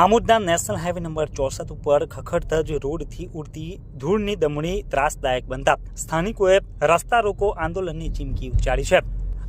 આમોદના national highway number ચોસઠ ઉપર ખખડધજ રોડથી ઉડતી ધૂળની દમણી ત્રાસદાયક બનતા સ્થાનિકોએ રસ્તા રોકો આંદોલનની ચીમકી ઉચ્ચારી છે.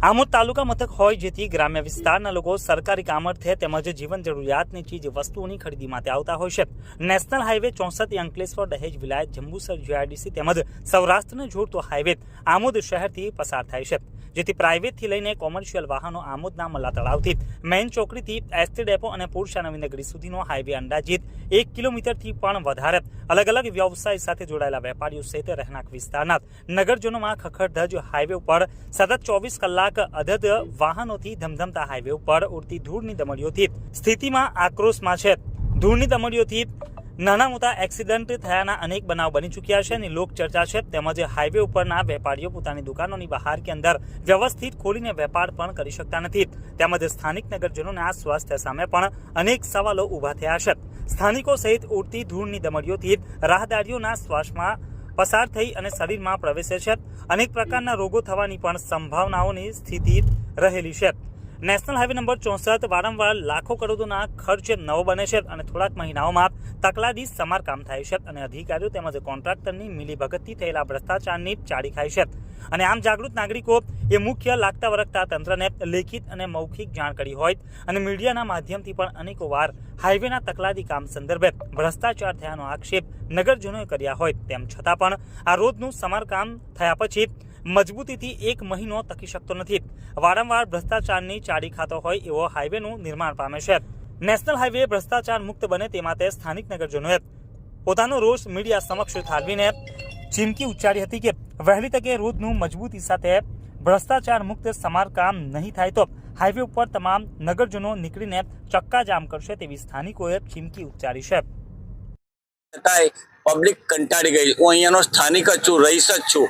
આમોદ તાલુકા મથક હોય જેથી ગ્રામ્ય વિસ્તારના લોકો સરકારી કામર્થે તેમજ જીવન જરૂરિયાતની ચીજ વસ્તુઓની ખરીદી માટે આવતા હોય છે. નેશનલ હાઈવે ચોસઠ અંકલેશ્વર દહેજ વિલાયત જંબુસર જીઆઈડીસી તેમજ સૌરાષ્ટ્રને જોડતો હાઈવે આમોદ શહેરથી પસાર થાય છે. જેથી પ્રાઇવેટથી લઈને કોમર્શિયલ વાહનો આમોદના મલ્લા તળાવથી મેઇન ચોકડીથી એસટી ડેપો અને પુરુષા નવીનગરી સુધીનો હાઈવે અંદાજિત એક કિલોમીટરથી પણ વધારે. અલગ અલગ વ્યવસાય સાથે જોડાયેલા વેપારીઓ સહિત રહેણાંક વિસ્તારના નગરજનોમાં ખખડધજ હાઈવે ઉપર સતત ચોવીસ કલાક અધધ વાહનોથી ધમધમતા હાઈવે ઉપર ઉડતી ધૂળની દમડીઓથી સ્થિતિમાં આક્રોશમાં છે. ધૂળની દમડીઓથી નાના મોટા એક્સિડન્ટ થયાના અનેક બનાવ બની ચૂક્યા છે અને લોક ચર્ચા છે તેમજ હાઈવે ઉપરના વેપારીઓ પોતાની દુકાનોની બહાર કે અંદર વ્યવસ્થિત ખોલીને વેપાર પણ કરી શકતા નથી. તેમજ સ્થાનિક નગરજનોના સ્વાસ્થ્ય સામે પણ અનેક સવાલો ઊભા થયા છે. સ્થાનિકો સહિત ઉડતી ધૂળની દમડીઓથી રાહદારીઓના શ્વાસમાં પસાર થઈ અને શરીરમાં પ્રવેશે છે. અનેક પ્રકારના રોગો થવાની પણ સંભાવનાઓની સ્થિતિ રહેલી છે. નેશનલ હાઈવે નંબર ચોસઠ વારંવાર લાખો કરોડોના ખર્ચે નવો બને છે અને થોડાક મહિનાઓમાં તકલાદી સમારકામ થાય છે અને અધિકારીઓ તેમજ કોન્ટ્રાક્ટરની મિલીભગતથી થયેલા ભ્રષ્ટાચારની ચાડી ખાય છે. અને આમ જાગૃત નાગરિકો, એ મુખ્ય લાગતા વરગતા તંત્રને લેખિત અને મૌખિક જાણ કરી હોય અને મીડિયાના માધ્યમથી પણ અનેકો વાર હાઈવેના તકલાદી કામ સંદર્ભે ભ્રષ્ટાચાર થયાનો આક્ષેપ નગરજનોએ કર્યા હોય તેમ છતાં પણ આ રોડનું સમારકામ થયા પછી મજબૂતીથી એક મહિનો ટકી શકતો નથી. વારંવાર ભ્રષ્ટાચારની ચાડી ખાતો હોય એવો હાઈવેનું નિર્માણ પામે છે. નેશનલ હાઈવે ભ્રષ્ટાચાર મુક્ત બને તે માટે સ્થાનિક નગરજનોએ પોતાનો રોષ મીડિયા સમક્ષ ઠાલવીને ચીમકી ઉચ્ચારી હતી કે, વહેલી તકે રોડનું મજબૂતી સાથે ભ્રષ્ટાચાર મુક્ત સમારકામ નહીં થાય તો હાઈવે ઉપર તમામ નગરજનો નીકળીને ચક્કાજામ કરશે તેવી સ્થાનિકોએ ચીમકી ઉચ્ચારી છે. પબ્લિક કંટાળી ગઈ. હું અહીંયાનો સ્થાનિક જ છું, રહીશ જ છું.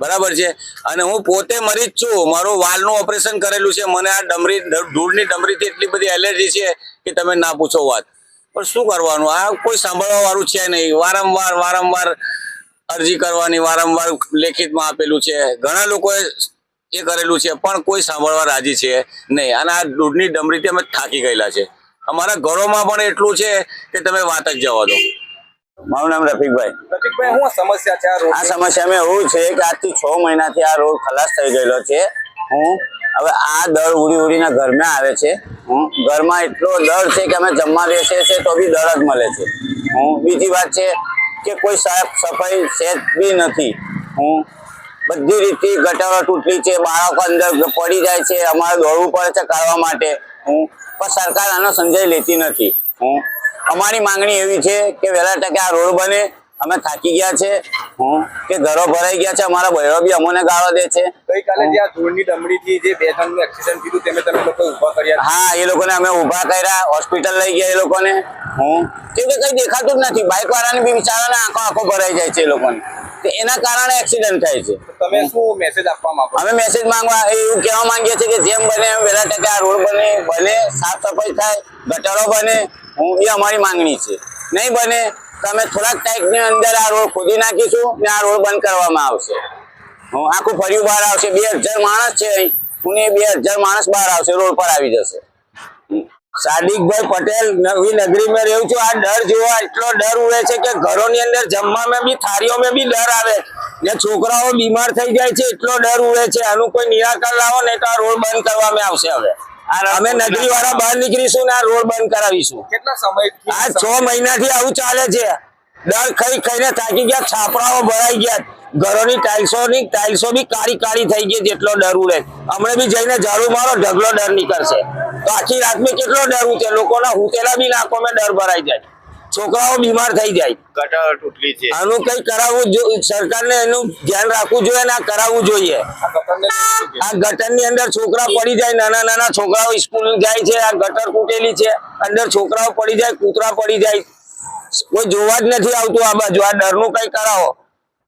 બરાબર છે? અને હું પોતે મરી જ છું. મારું વાલનું ઓપરેશન કરેલું છે. મને આ ડમરી ધૂળની ડમરીથી એટલી બધી એલર્જી છે કે તમે ના પૂછો વાત. પણ શું કરવાનું? આ કોઈ સાંભળવા વાળું છે નહીં. વારંવાર વારંવાર અરજી કરવાની, વારંવાર લેખિતમાં આપેલું છે. ઘણા લોકોએ એ કરેલું છે, પણ કોઈ સાંભળવા રાજી છે નહીં. અને આ દૂધની ડમરીથી અમે થાકી ગયેલા છે. અમારા ઘરોમાં પણ એટલું છે કે તમે વાત જ જવા દો. મારું નામ રફીકભાઈ. રફીકભાઈ હું સમસ્યા છે? આ રોડ આ સમસ્યામાં એવું છે કે આજથી છ મહિનાથી આ રોડ ખલાસ થઈ ગયેલો છે. હું હવે આ દર ઉડી ઉડીને ઘરમાં આવે છે. હું ઘરમાં એટલો ડર છે કે અમે જમવા બેસીએ છીએ તો બી દર જ મળે છે. હું બીજી વાત છે કે કોઈ સાફ સફાઈ સેજ બી નથી. હું બધી રીતે ગટારો તૂટલી છે બાળકો અંદર પડી જાય છે અમારે દોડવું પડે છે કાઢવા માટે. હું પણ સરકાર આનો સંજય લેતી નથી. હું અમારી માંગણી એવી છે કે વહેલા તકે આ રોડ બને અમે થાકી ગયા છે કે ઘરો ભરાઈ ગયા છે અમારા બહેરો બી અમને ગાળો દે છે. ગઈકાલે જે આ ધૂળની ડમડીથી જે બે જણનું એક્સિડન્ટ થયું તેમે તમે લોકો ઊભા કર્યા? હા એ લોકોને અમે ઊભા કર્યા હોસ્પિટલ લઈ ગયા એ લોકોને. હું કેમ કે કઈ દેખાતું જ નથી બાઇક વાળાને બી બિચારાને આંખો આંખો ભરાઈ જાય છે એ લોકોને. એના કારણે એક્સિડન્ટ થાય છે. તમે શું મેસેજ આપવા માંગો અમે મેસેજ માંગવા એવું કહેવા માંગીએ છીએ કે જેમ બને એમ વહેલા ટકે આ રોડ બને બને સાફ સફાઈ થાય ગટરો બને હું એ અમારી માંગણી છે. નહીં બને તમે થોડાક ટાઈમની અંદર આ રોડ ખોદી નાખીશું ને આ રોડ બંધ કરવામાં આવશે. હું આખું ફર્યું બહાર આવશે. બે હજાર માણસ છે અહીં. હું એ બે હજાર માણસ બહાર આવશે રોડ પર આવી જશે. સાદિકભાઈ પટેલ નવી નગરીમાં રહું છું. આ ડર જોવા એટલો ડર ઉડે છે કે ઘરોની અંદર જમવામાં બી થાળીઓમાં બી ડર આવે ને છોકરાઓ બીમાર થઈ જાય છે એટલો ડર ઉડે છે. આનું કોઈ નિરાકરણ લાવો ને તો આ રોડ બંધ કરવામાં આવશે હવે. અમે નગરી વાળા બહાર નીકળીશું ને આ રોડ બંધ કરાવીશું. કેટલા સમય આ છ મહિનાથી આવું ચાલે છે. ડર ખાઈ ખાઈને થાકી ગયા છાપરાઓ ભરાઈ ગયા. ઘરોની ટાઇલ્સો ની ટાઇલ્સો બી કાળી કાળી થઈ ગઈ જેટલો ડર ઉડે. હમણાં બી જઈને ઝાડુ મારો ઢગલો ડર નીકળશે. તો આખી રાતમાં કેટલો ડર ઉઠે લોકોના હુકેલા બી નાકોમાં ડર ભરાઈ જાય. છોકરાઓ બીમાર થઈ જાય. ગટર તૂટલી છે. આનું કઈ કરાવવું સરકારને એનું ધ્યાન રાખવું જોઈએ ને આ કરાવવું જોઈએ. આ ગટરને લઈને આ ગટરની અંદર છોકરા પડી જાય નાના નાના છોકરાઓ સ્કૂલ જાય છે આ ગટર તૂટેલી છે અંદર છોકરાઓ પડી જાય કૂતરા પડી જાય. કોઈ જોવા જ નથી આવતું આ બાજુ આ ડરનું કઈ કરાવો.